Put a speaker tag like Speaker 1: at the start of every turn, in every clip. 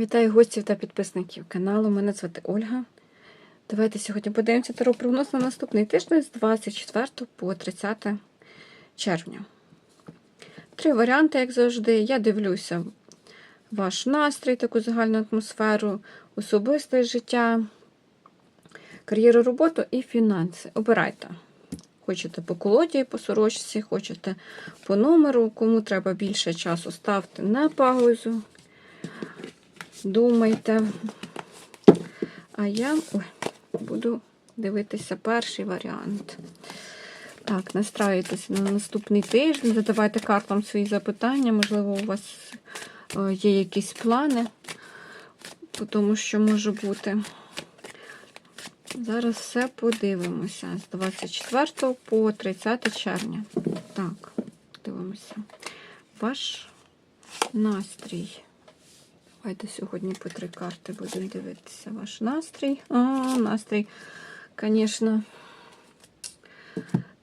Speaker 1: Вітаю гостів та підписників каналу. Мене звати Ольга. Давайте сьогодні подивимося прогноз на наступний тиждень з 24 по 30 червня. Три варіанти, як завжди. Я дивлюся ваш настрій, таку загальну атмосферу, особисте життя, кар'єру, роботу і фінанси. Обирайте. Хочете по колоді, по сорочці, хочете по номеру, кому треба більше часу, ставте на паузу. Думайте. А я ой, буду дивитися перший варіант. Так, настраюйтеся на наступний тиждень, задавайте картам свої запитання. Можливо, у вас е, є якісь плани, тому що може бути. Зараз все подивимося. З 24 по 30 червня. Так, дивимося. Ваш настрій. Давайте сьогодні по три карти будемо дивитися ваш настрій. О, настрій, звісно,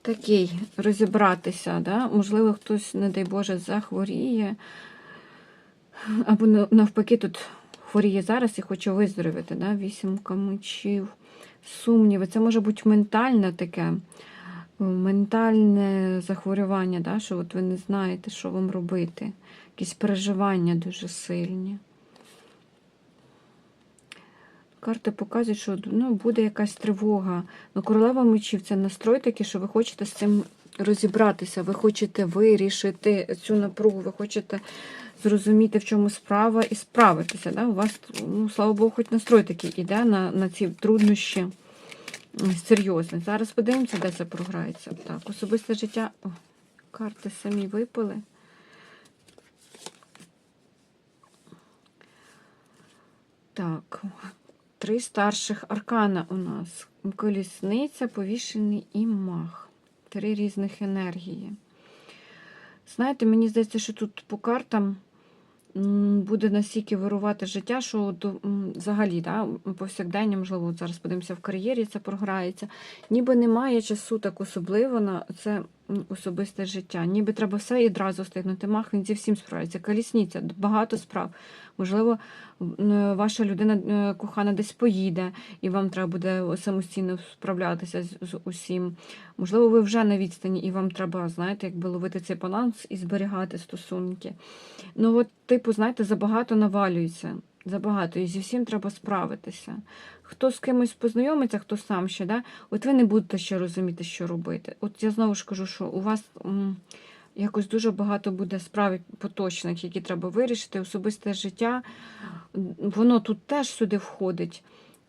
Speaker 1: такий розібратися. Да? Можливо, хтось, не дай Боже, захворіє. Або навпаки, тут хворіє зараз і хоче виздоровити. Да? Вісімка мечів, сумніви. Це може бути ментальне таке, ментальне захворювання, да? що от ви не знаєте, що вам робити. Якісь переживання дуже сильні. Карти показують, що ну, буде якась тривога. Ну, королева мечів це настрой такий, що ви хочете з цим розібратися, ви хочете вирішити цю напругу, ви хочете зрозуміти, в чому справа, і справитися. Да? У вас, ну, слава Богу, хоч настрой такий іде на, на ці труднощі серйозні. Зараз подивимося, де це програється. Так, особисте життя. О, карти самі випали. Так, Три старших аркана у нас. Колісниця, повішений і мах. Три різних енергії. Знаєте, мені здається, що тут по картам буде настільки вирувати життя, що взагалі, да, повсякдення, можливо, от зараз подивимося в кар'єрі, це програється. Ніби немає часу так особливо на це особисте життя. Ніби треба все і одразу встигнути. Мах зі всім справиться. Колісниця, багато справ. Можливо, ваша людина кохана десь поїде, і вам треба буде самостійно справлятися з усім. Можливо, ви вже на відстані, і вам треба, знаєте, якби ловити цей баланс і зберігати стосунки. Ну, от, типу, знаєте, забагато навалюється. Забагато, і зі всім треба справитися. Хто з кимось познайомиться, хто сам ще, да? от ви не будете ще розуміти, що робити. От я знову ж кажу, що у вас м, якось дуже багато буде справ поточних, які треба вирішити. Особисте життя, воно тут теж сюди входить.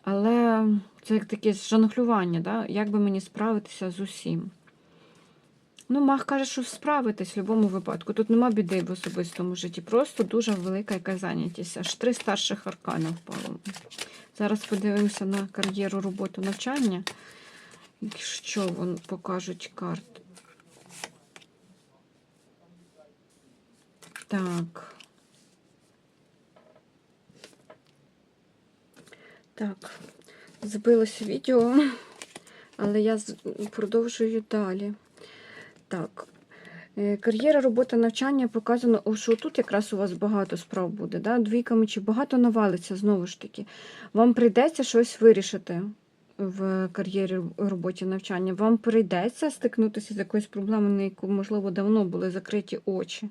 Speaker 1: Але це як таке жонглювання, да? як би мені справитися з усім. Ну, Мах каже, що справитись в будь-якому випадку. Тут нема біди в особистому житті. Просто дуже велика яка зайнятість. Аж три старших аркана впало. Зараз подивимося на кар'єру, роботу, навчання. Що вон покажуть карти. Так. Так, збилося відео, але я продовжую далі. Так, е, кар'єра, робота, навчання показано, що тут якраз у вас багато справ буде. Да? Двійками чи багато навалиться, знову ж таки. Вам прийдеться щось вирішити в кар'єрі, роботі, навчання. Вам прийдеться стикнутися з якоюсь проблемою, на яку, можливо, давно були закриті очі.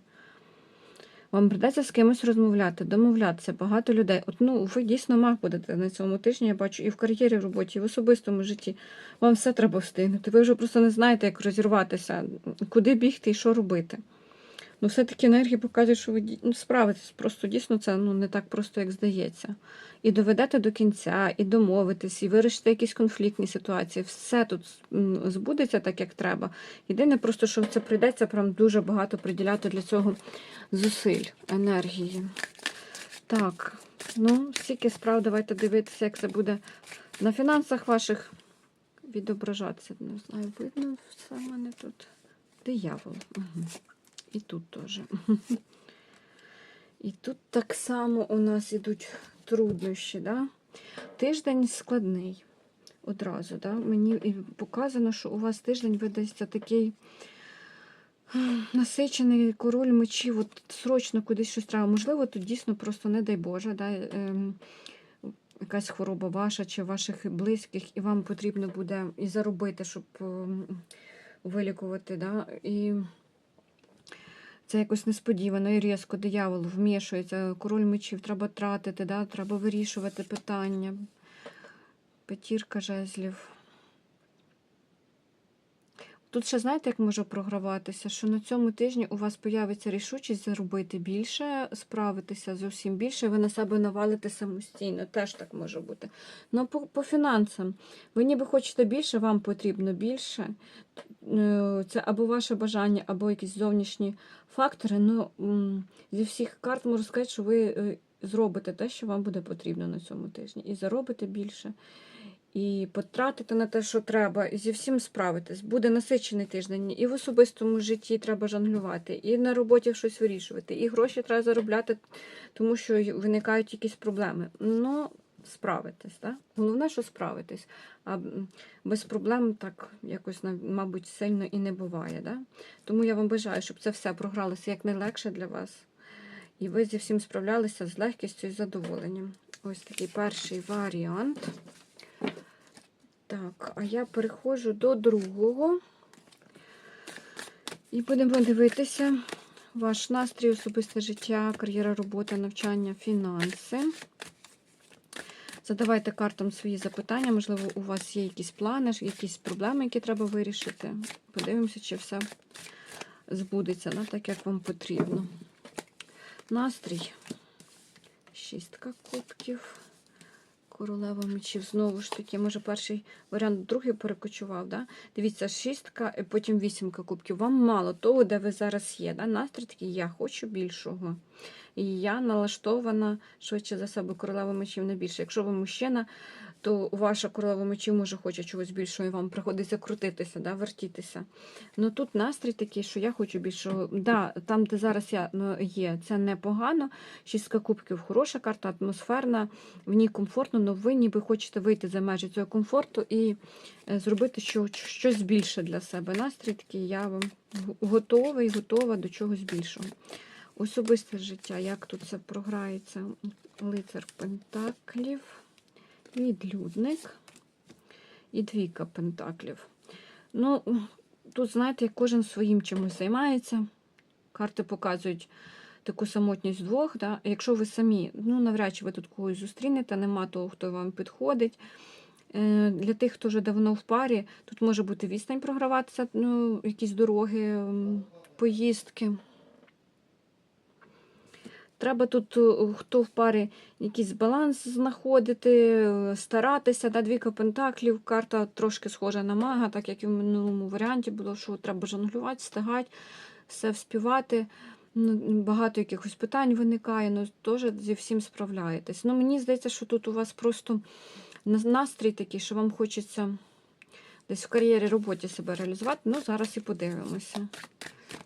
Speaker 1: Вам придеться з кимось розмовляти, домовлятися, багато людей. От, ну, Ви дійсно мах будете на цьому тижні, я бачу, і в кар'єрі, в роботі, і в особистому житті. Вам все треба встигнути. Ви вже просто не знаєте, як розірватися, куди бігти і що робити. Ну, все-таки енергії показують, що ви ну, справитесь. Просто дійсно це ну, не так просто, як здається. І доведете до кінця, і домовитесь, і вирішите якісь конфліктні ситуації. Все тут збудеться так, як треба. Єдине, просто що це прийдеться прям дуже багато приділяти для цього зусиль, енергії. Так, ну, стільки справ, давайте дивитися, як це буде на фінансах ваших відображатися. Не знаю, видно все в мене тут. Диявол. Угу. І тут теж. І тут так само у нас ідуть труднощі. Да? Тиждень складний одразу. Да? Мені показано, що у вас тиждень видасться такий насичений король мечів, от срочно кудись щось треба. Можливо, тут дійсно просто, не дай Боже, да, ем, якась хвороба ваша чи ваших близьких, і вам потрібно буде і заробити, щоб вилікувати. Да, і це якось несподівано і різко диявол вмішується. Король мечів треба тратити, да, треба вирішувати питання. П'ятірка жезлів. Тут ще знаєте, як може програватися, що на цьому тижні у вас появиться рішучість заробити більше, справитися зовсім більше, ви на себе навалите самостійно, теж так може бути. Ну, по, по фінансам, ви ніби хочете більше, вам потрібно більше. Е, Це або ваше бажання, або якісь зовнішні фактори. Ну, зі всіх карт можу сказати, що ви е, зробите те, що вам буде потрібно на цьому тижні, і заробите більше і потратити на те, що треба, і зі всім справитись. Буде насичений тиждень, і в особистому житті треба жонглювати, і на роботі щось вирішувати, і гроші треба заробляти, тому що виникають якісь проблеми. Ну, справитись, так? Головне, що справитись. А без проблем так якось, мабуть, сильно і не буває. Да? Тому я вам бажаю, щоб це все програлося якнайлегше для вас. І ви зі всім справлялися з легкістю і задоволенням. Ось такий перший варіант. Так, а я переходжу до другого. І будемо дивитися ваш настрій, особисте життя, кар'єра, робота, навчання, фінанси. Задавайте картам свої запитання. Можливо, у вас є якісь плани, якісь проблеми, які треба вирішити. Подивимося, чи все збудеться, да, так як вам потрібно. Настрій. Шістка кубків. Королева мечів. Знову ж таки, може, перший варіант другий перекочував. Да? Дивіться, шістка, потім вісімка кубків. Вам мало того, де ви зараз є. Да? Настрій такий, я хочу більшого. І я налаштована швидше за себе королева мечів не більше. Якщо ви мужчина, то ваша королева мечів може хоче чогось більшого, і вам приходиться крутитися, да, вертітися. Ну тут настрій такий, що я хочу більшого. Да, там, де зараз я ну, є, це непогано. Шістка кубків хороша карта, атмосферна, в ній комфортно, але ви ніби хочете вийти за межі цього комфорту і е, зробити що, щось більше для себе. Настрій такий, я вам готова і готова до чогось більшого. Особисте життя, як тут це програється? Лицар Пентаклів, відлюдник і двійка Пентаклів. Ну, тут, знаєте, кожен своїм чимось займається. Карти показують таку самотність двох. Да? Якщо ви самі, ну, навряд чи ви тут когось зустрінете, нема того, хто вам підходить. Е, Для тих, хто вже давно в парі, тут може бути відстань програватися, ну, якісь дороги, поїздки. Треба тут, е, хто в парі, якийсь баланс знаходити, е, старатися. Да, двійка пентаклів, карта трошки схожа на мага, так як і в минулому варіанті було, що треба жонглювати, стигати, все вспівати. Ну, Багато якихось питань виникає, ну теж зі всім справляєтесь. Ну, мені здається, що тут у вас просто настрій такий, що вам хочеться десь в кар'єрі роботі себе реалізувати. Ну, зараз і подивимося.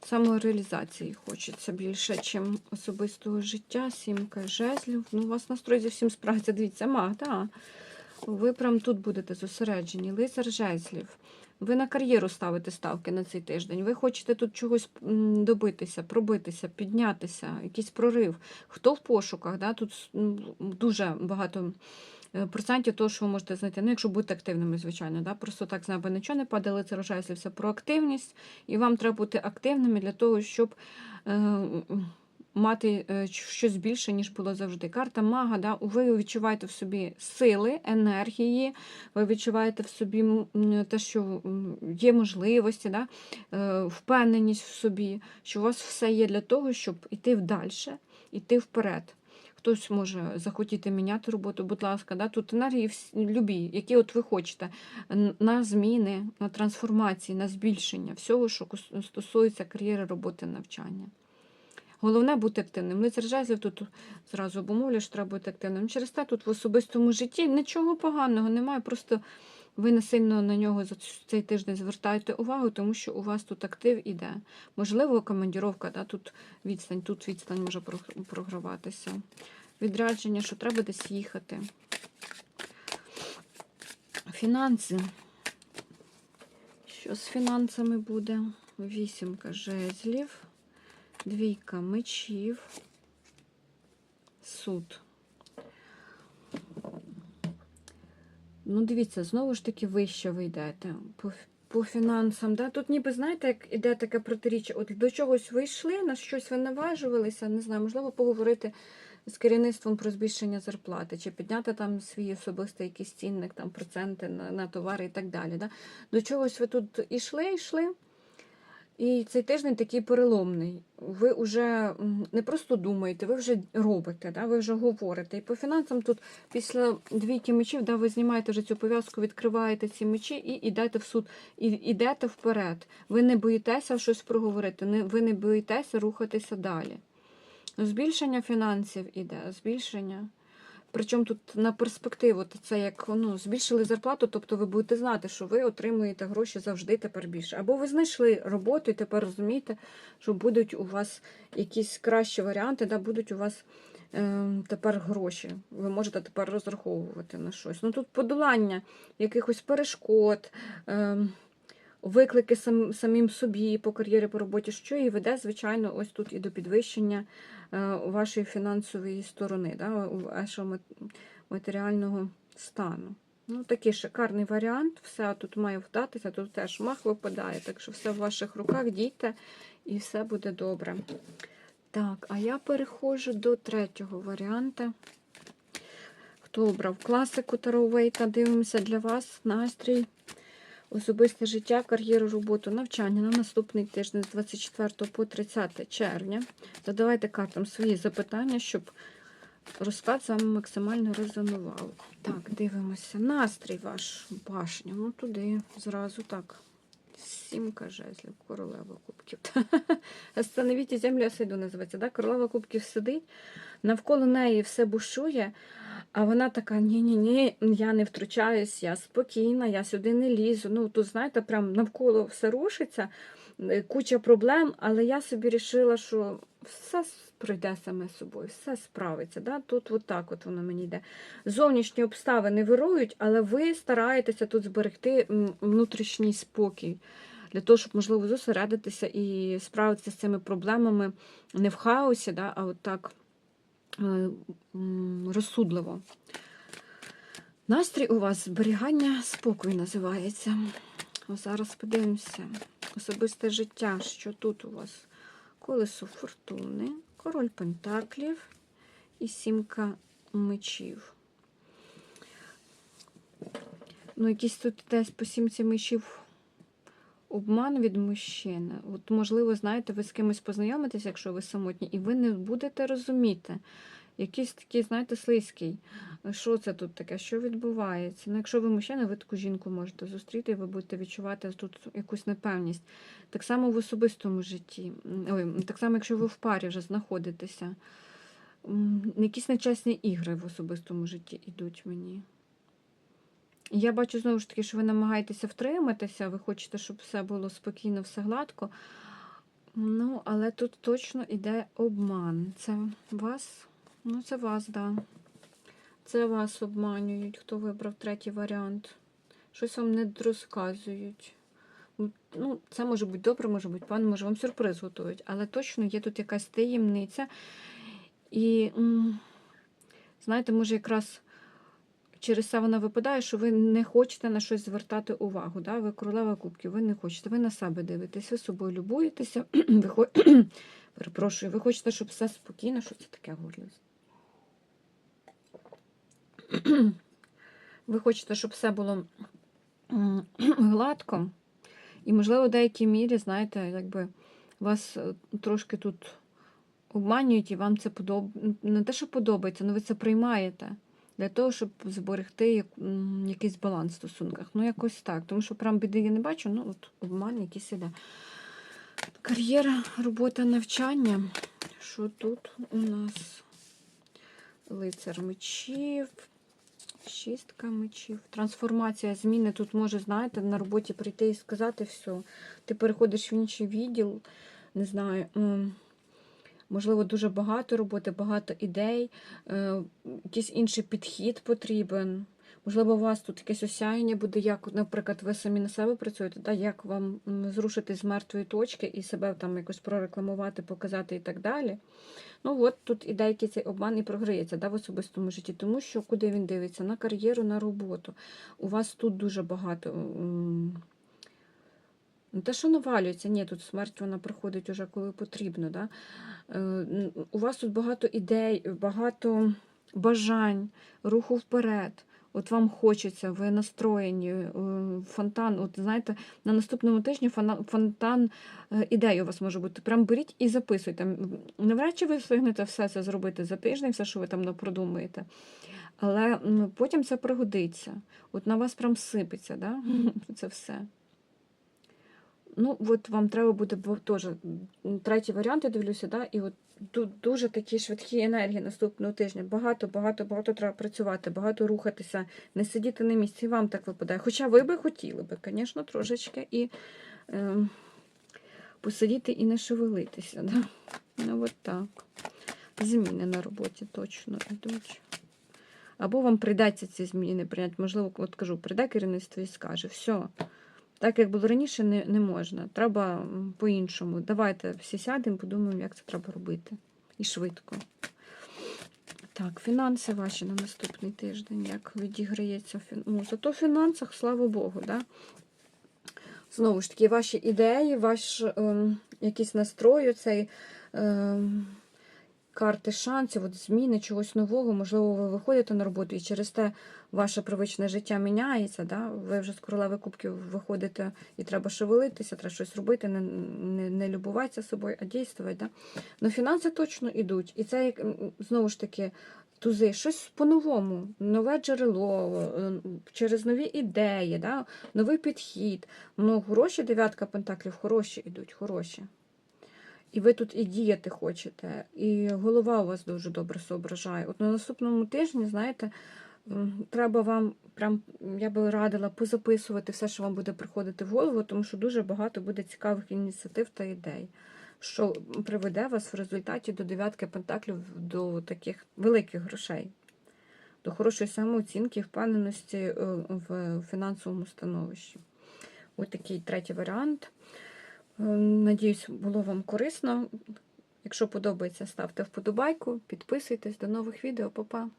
Speaker 1: Самореалізації хочеться більше, ніж особистого життя, сімка жезлів. Ну, у вас настрой зовсім справиться. Дивіться, маг, так. Ви прям тут будете зосереджені. Лицар жезлів. Ви на кар'єру ставите ставки на цей тиждень. Ви хочете тут чогось добитися, пробитися, піднятися, якийсь прорив. Хто в пошуках? Да? Тут дуже багато е, процентів того, що ви можете знайти. Ну, якщо бути активними, звичайно. Да? Просто так з неба нічого не падає, лицар жезлів це про активність. І вам треба бути активними для того, щоб е, мати е, щось більше, ніж було завжди. Карта мага, да? ви відчуваєте в собі сили, енергії, ви відчуваєте в собі те, що є можливості, да? е, впевненість в собі, що у вас все є для того, щоб йти вдальше, йти вперед. Хтось може захотіти міняти роботу, будь ласка, да? тут енергії любі, які от ви хочете, на зміни, на трансформації, на збільшення всього, що стосується кар'єри, роботи, навчання. Головне бути активним. Лицар жезлів тут зразу обумовлює, що треба бути активним. Через те тут в особистому житті нічого поганого немає. Просто ви не сильно на нього за цей тиждень звертаєте увагу, тому що у вас тут актив іде. Можливо, командіровка, да, тут відстань, тут відстань може програватися. Відрядження, що треба десь їхати. Фінанси. Що з фінансами буде? вісімка жезлів, двійка мечів, суд. Ну, дивіться, знову ж таки вище ви йдете. По, по фінансам. Да? Тут ніби, знаєте, як іде таке протиріччя. От до чогось ви йшли, на щось ви наважувалися, не знаю, можливо, поговорити з керівництвом про збільшення зарплати, чи підняти там свій особистий якийсь цінник, там проценти на, на товари і так далі. Да? До чогось ви тут ішли, йшли. І цей тиждень такий переломний. Ви вже не просто думаєте, ви вже робите, да? ви вже говорите. І по фінансам тут після двійки мечів, да, ви знімаєте вже цю пов'язку, відкриваєте ці мечі і йдете в суд, і йдете вперед. Ви не боїтеся щось проговорити, не, ви не боїтеся рухатися далі. Збільшення фінансів іде, збільшення. Причому тут на перспективу це як ну, збільшили зарплату, тобто ви будете знати, що ви отримуєте гроші завжди тепер більше. Або ви знайшли роботу і тепер розумієте, що будуть у вас якісь кращі варіанти, да, будуть у вас е, тепер гроші. Ви можете тепер розраховувати на щось. Ну тут подолання якихось перешкод. Е, Виклики сам, самим собі по кар'єрі, по роботі, що і веде, звичайно, ось тут і до підвищення вашої фінансової сторони, да, вашого матеріального стану. Ну, такий шикарний варіант. Все тут має вдатися, тут теж мах випадає, так що все в ваших руках, дійте, і все буде добре. Так, а я переходжу до третього варіанта. Хто обрав класику Таро Вейта, дивимося для вас настрій особисте життя, кар'єру, роботу, навчання на наступний тиждень з 24 по 30 червня. Задавайте картам свої запитання, щоб розклад з вами максимально резонував. Так, дивимося. Настрій ваш башня. Ну туди зразу так. Сімка жезлів, королева кубків. Остановіть землю, я називається. Да? Королева кубків сидить, навколо неї все бушує, а вона така: ні-ні-ні, я не втручаюсь, я спокійна, я сюди не лізу. Ну, тут, знаєте, прям навколо все рушиться, е, куча проблем, але я собі вирішила, що все пройде саме собою, все справиться. Да? Тут от так от воно мені йде. Зовнішні обставини вирують, але ви стараєтеся тут зберегти внутрішній спокій. Для того, щоб, можливо, зосередитися і справитися з цими проблемами не в хаосі, да, а от так розсудливо. Настрій у вас зберігання спокою називається. Зараз подивимося. Особисте життя, що тут у вас? Колесо фортуни, король пентаклів і сімка мечів. Ну, якийсь тут десь по сімці мечів обман від мужчини. От, можливо, знаєте, ви з кимось познайомитесь, якщо ви самотні, і ви не будете розуміти. Якийсь такий, знаєте, слизький. Що це тут таке? Що відбувається? Ну, якщо ви мужчина, ви таку жінку можете зустріти, і ви будете відчувати тут якусь непевність. Так само в особистому житті. Ой, так само, якщо ви в парі вже знаходитеся. Якісь нечесні ігри в особистому житті йдуть мені. Я бачу знову ж таки, що ви намагаєтеся втриматися, ви хочете, щоб все було спокійно, все гладко. Ну, але тут точно йде обман. Це вас? Ну, це вас, так. Да. Це вас обманюють, хто вибрав третій варіант. Щось вам не розказують. Ну, це може бути добре, може бути погано, може вам сюрприз готують, але точно є тут якась таємниця. І, знаєте, може, якраз через це вона випадає, що ви не хочете на щось звертати увагу. Да? Ви королева кубків, ви не хочете, ви на себе дивитесь, ви собою любуєтеся, ви хо... перепрошую, ви хочете, щоб все спокійно, що це таке горло? Ви хочете, щоб все було гладко. І, можливо, в деякій мірі, знаєте, якби вас е, трошки тут обманюють, і вам це подобається. Не те, що подобається, але ви це приймаєте для того, щоб зберегти як- якийсь баланс в стосунках. Ну, якось так. Тому що прям біди я не бачу, ну от обман якийсь іде. Кар'єра, робота, навчання. Що тут у нас? Лицар мечів, шістка мечів. Трансформація, зміни. Тут може, знаєте, на роботі прийти і сказати все. Ти переходиш в інший відділ, не знаю. Можливо, дуже багато роботи, багато ідей, е, якийсь інший підхід потрібен. Можливо, у вас тут якесь осяяння буде, як, наприклад, ви самі на себе працюєте, да, як вам зрушити з мертвої точки і себе там якось прорекламувати, показати і так далі. Ну от тут і деякий цей обман і програється да, в особистому житті, тому що куди він дивиться? На кар'єру, на роботу. У вас тут дуже багато. Не те, що навалюється, ні, тут смерть вона приходить уже коли потрібно. Да? Е, У вас тут багато ідей, багато бажань, руху вперед. От вам хочеться, ви настроєні, е, фонтан. От знаєте, на наступному тижні фонтан е, ідей у вас може бути. Прям беріть і записуйте. Навряд чи ви встигнете все це зробити за тиждень, все, що ви там продумаєте. Але потім це пригодиться. От на вас прям сипеться, да? це все. Ну, от вам треба буде теж третій варіант, я дивлюся, да? і от тут дуже такі швидкі енергії наступного тижня. Багато, багато, багато треба працювати, багато рухатися, не сидіти на місці. І вам так випадає. Хоча ви би хотіли би, звісно, трошечки і е, посидіти і не шевелитися. Да? Ну, от так. Зміни на роботі точно йдуть. Або вам прийдеться ці зміни прийняти. Можливо, от кажу, прийде керівництво і скаже, все, так як було раніше, не, не можна. Треба по-іншому. Давайте всі сядемо, подумаємо, як це треба робити. І швидко. Так, фінанси ваші на наступний тиждень, як відіграється ну, зато в фінансах, слава Богу, да? Знову ж таки, ваші ідеї, ваш ем, якийсь настрой, цей ем, карти шансів, от зміни чогось нового, можливо, ви виходите на роботу і через те ваше привичне життя міняється. Да? Ви вже з королеви кубків виходите і треба шевелитися, треба щось робити, не, не, не любуватися собою, а дійствувати. Да? Ну, фінанси точно йдуть. І це знову ж таки. Тузи, щось по-новому, нове джерело, е, через нові ідеї, да? новий підхід. Ну, гроші, дев'ятка пентаклів, хороші йдуть, хороші. І ви тут і діяти хочете, і голова у вас дуже добре соображає. От на наступному тижні, знаєте, треба вам прям, я би радила позаписувати все, що вам буде приходити в голову, тому що дуже багато буде цікавих ініціатив та ідей, що приведе вас в результаті до дев'ятки пентаклів до таких великих грошей, до хорошої самооцінки, впевненості е, в фінансовому становищі. Ось такий третій варіант. Е, Надіюсь, було вам корисно. Якщо подобається, ставте вподобайку, підписуйтесь. До нових відео, Па-па!